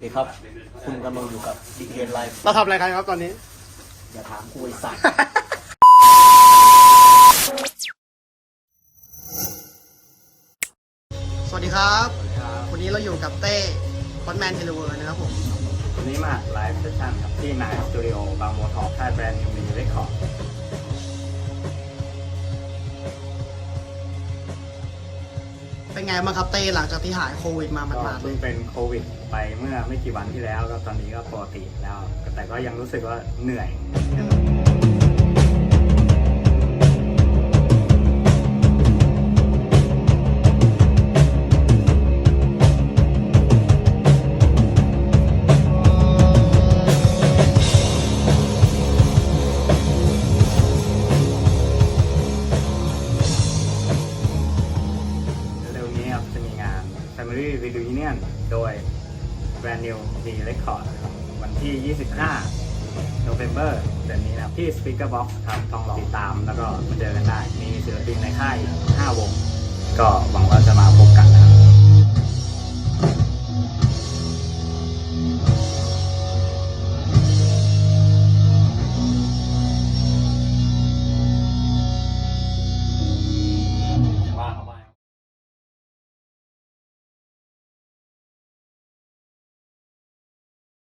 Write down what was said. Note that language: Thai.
สวัสดีครับ คุณกำลังอยู่กับดิเกนไลฟ์เราทำอะไรกันครับตอนนี้ อย่าถามกูไอ้สัตว์ สวัสดีครับ วันนี้เราอยู่กับเต้พอดแมนเทเลเวอร์นะครับผม วันนี้มาไลฟ์เซสชั่นครับที่นายสตูดิโอบางบัวทองค่ายแบรนด์นิวมีเรคคอร์ด เป็นไงบ้างครับเต้หลังจากที่หายโควิดมาหก็มาดๆเลเพิ่งยเป็นโควิดไปเมื่อไม่กี่วันที่แล้วก็ตอนนี้ก็ปกติแล้ว แต่ก็ยังรู้สึกว่าเหนื่อย งาน Family Reunion โดย Brand New D Record ครับวันที่ 25 November เดือนนี้นะครับที่ Speaker Box ครับต้องรอติดตามแล้วก็มาเจอกันได้ มีศิลปินในค่าย 5 วง ก็หวังว่าจะมาพบกัน